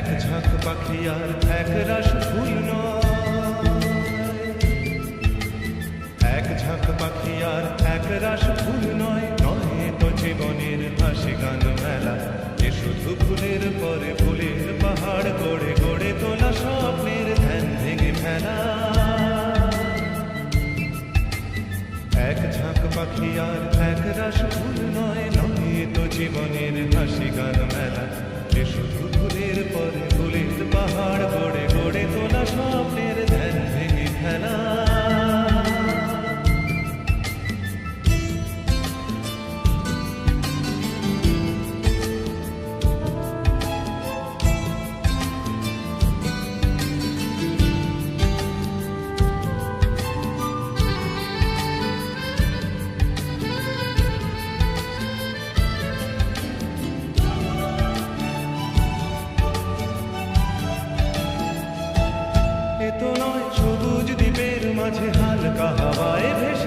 আর এক রাস ফুল এক ঝাঁক পাখি আর এক রাস ফুল নয় নয় তো জীবনের হাসি গান মেলা। যে শুধু ফুলের পরে ফুলের পাহাড় গড়ে গড়ে তোলা স্বপ্নের ধ্যান ভেঙে ফেলা। এক ঝাঁক পাখি আর এক রাস ফুল নয় নয় তো জীবনের হাসি গান মেলা। যে শুধু তো নয় সবুজ দ্বীপের মাঝে হালকা হাওয়ায় ভেসে